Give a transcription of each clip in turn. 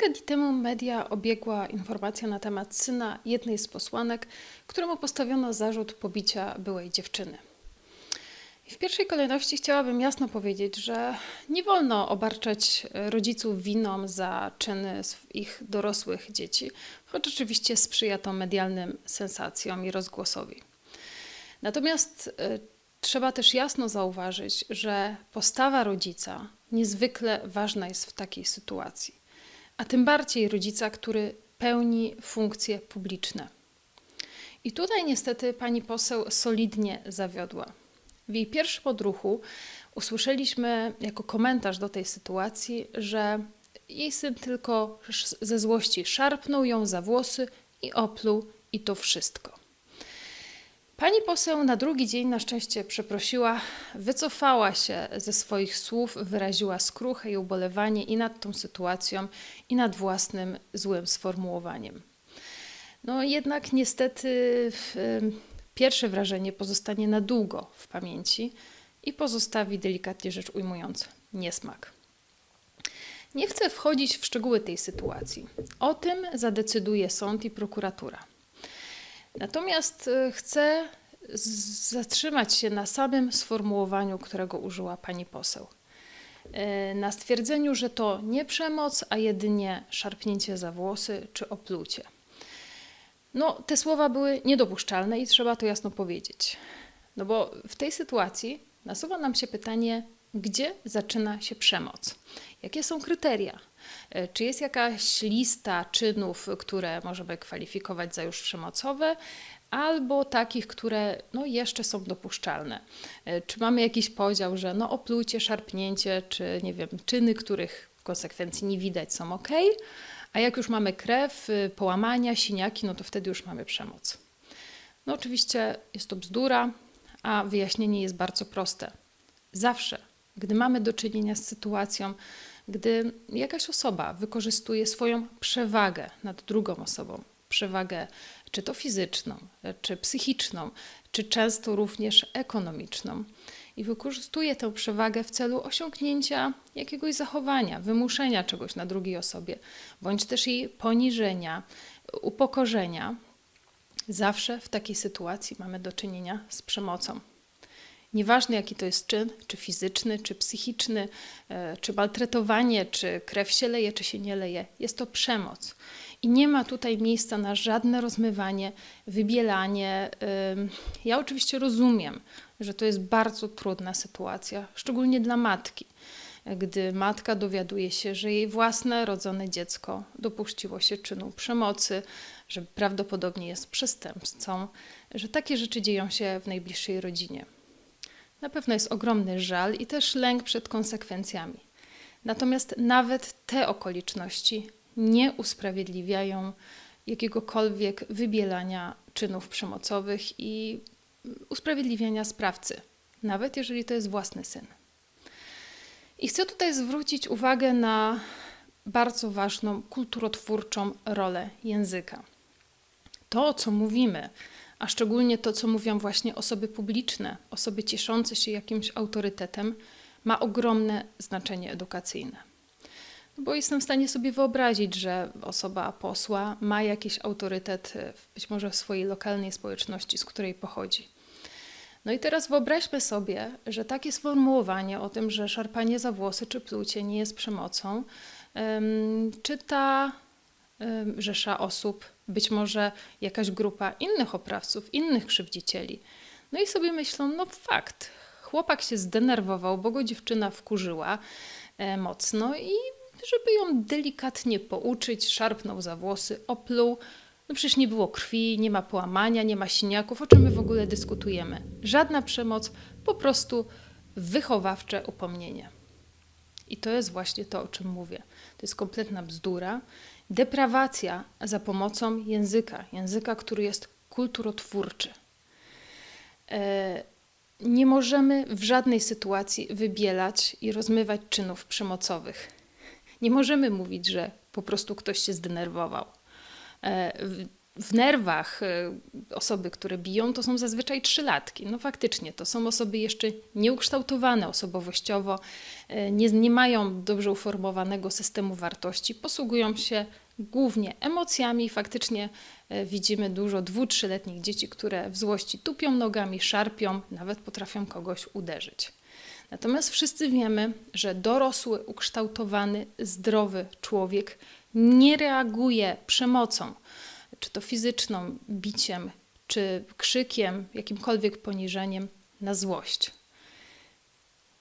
Kilka dni temu media obiegła informacja na temat syna jednej z posłanek, któremu postawiono zarzut pobicia byłej dziewczyny. W pierwszej kolejności chciałabym jasno powiedzieć, że nie wolno obarczać rodziców winą za czyny ich dorosłych dzieci, choć oczywiście sprzyja to medialnym sensacjom i rozgłosowi. Natomiast y, trzeba też jasno zauważyć, że postawa rodzica niezwykle ważna jest w takiej sytuacji, a tym bardziej rodzica, który pełni funkcje publiczne. I tutaj niestety pani poseł solidnie zawiodła. W jej pierwszym odruchu usłyszeliśmy jako komentarz do tej sytuacji, że jej syn tylko ze złości szarpnął ją za włosy i opluł, i to wszystko. Pani poseł na drugi dzień na szczęście przeprosiła, wycofała się ze swoich słów, wyraziła skruchę i ubolewanie i nad tą sytuacją, i nad własnym złym sformułowaniem. No jednak niestety pierwsze wrażenie pozostanie na długo w pamięci i pozostawi delikatnie rzecz ujmując niesmak. Nie chcę wchodzić w szczegóły tej sytuacji. O tym zadecyduje sąd i prokuratura. Natomiast e, chcę zatrzymać się na samym sformułowaniu, którego użyła pani poseł. E, Na stwierdzeniu, że to nie przemoc, a jedynie szarpnięcie za włosy czy oplucie. No, te słowa były niedopuszczalne i trzeba to jasno powiedzieć. No bo w tej sytuacji nasuwa nam się pytanie, gdzie zaczyna się przemoc? Jakie są kryteria? E, Czy jest jakaś lista czynów, które możemy kwalifikować za już przemocowe, albo takich, które no, jeszcze są dopuszczalne? E, Czy mamy jakiś podział, że no, oplucie, szarpnięcie, czy nie wiem, czyny, których w konsekwencji nie widać, są ok, a jak już mamy krew, y, połamania, siniaki, no to wtedy już mamy przemoc. No oczywiście jest to bzdura, a wyjaśnienie jest bardzo proste. Zawsze, gdy mamy do czynienia z sytuacją, gdy jakaś osoba wykorzystuje swoją przewagę nad drugą osobą, przewagę czy to fizyczną, czy psychiczną, czy często również ekonomiczną, i wykorzystuje tę przewagę w celu osiągnięcia jakiegoś zachowania, wymuszenia czegoś na drugiej osobie, bądź też jej poniżenia, upokorzenia, zawsze w takiej sytuacji mamy do czynienia z przemocą. Nieważne jaki to jest czyn, czy fizyczny, czy psychiczny, e, czy maltretowanie, czy krew się leje, czy się nie leje, jest to przemoc. I nie ma tutaj miejsca na żadne rozmywanie, wybielanie. Ja oczywiście rozumiem, że to jest bardzo trudna sytuacja, szczególnie dla matki, gdy matka dowiaduje się, że jej własne rodzone dziecko dopuściło się czynu przemocy, że prawdopodobnie jest przestępcą, że takie rzeczy dzieją się w najbliższej rodzinie. Na pewno jest ogromny żal i też lęk przed konsekwencjami. Natomiast nawet te okoliczności nie usprawiedliwiają jakiegokolwiek wybielania czynów przemocowych i usprawiedliwiania sprawcy, nawet jeżeli to jest własny syn. I chcę tutaj zwrócić uwagę na bardzo ważną kulturotwórczą rolę języka. To, co mówimy, a szczególnie to, co mówią właśnie osoby publiczne, osoby cieszące się jakimś autorytetem, ma ogromne znaczenie edukacyjne. No Bo jestem w stanie sobie wyobrazić, że osoba posła ma jakiś autorytet, e, być może w swojej lokalnej społeczności, z której pochodzi. No i teraz wyobraźmy sobie, że takie sformułowanie o tym, że szarpanie za włosy czy plucie nie jest przemocą, em, czyta rzesza osób, być może jakaś grupa innych oprawców, innych krzywdzicieli. No i sobie myślą, no fakt, chłopak się zdenerwował, bo go dziewczyna wkurzyła e, mocno i żeby ją delikatnie pouczyć, szarpnął za włosy, opluł. No przecież nie było krwi, nie ma połamania, nie ma siniaków, o czym my w ogóle dyskutujemy. Żadna przemoc, po prostu wychowawcze upomnienie. I to jest właśnie to, o czym mówię. To jest kompletna bzdura, deprawacja za pomocą języka, języka, który jest kulturotwórczy. E, Nie możemy w żadnej sytuacji wybielać i rozmywać czynów przemocowych. Nie możemy mówić, że po prostu ktoś się zdenerwował. W- w nerwach y, osoby, które biją, to są zazwyczaj trzylatki. No faktycznie, to są osoby jeszcze nieukształtowane osobowościowo, y, nie, nie mają dobrze uformowanego systemu wartości, posługują się głównie emocjami. Faktycznie y, widzimy dużo dwu, trzyletnich dzieci, które w złości tupią nogami, szarpią, nawet potrafią kogoś uderzyć. Natomiast wszyscy wiemy, że dorosły, ukształtowany, zdrowy człowiek nie reaguje przemocą, czy to fizyczną, biciem, czy krzykiem, jakimkolwiek poniżeniem na złość.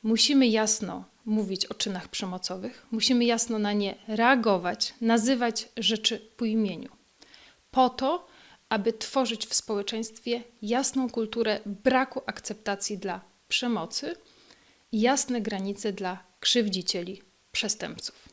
Musimy jasno mówić o czynach przemocowych, musimy jasno na nie reagować, nazywać rzeczy po imieniu. Po to, aby tworzyć w społeczeństwie jasną kulturę braku akceptacji dla przemocy i jasne granice dla krzywdzicieli, przestępców.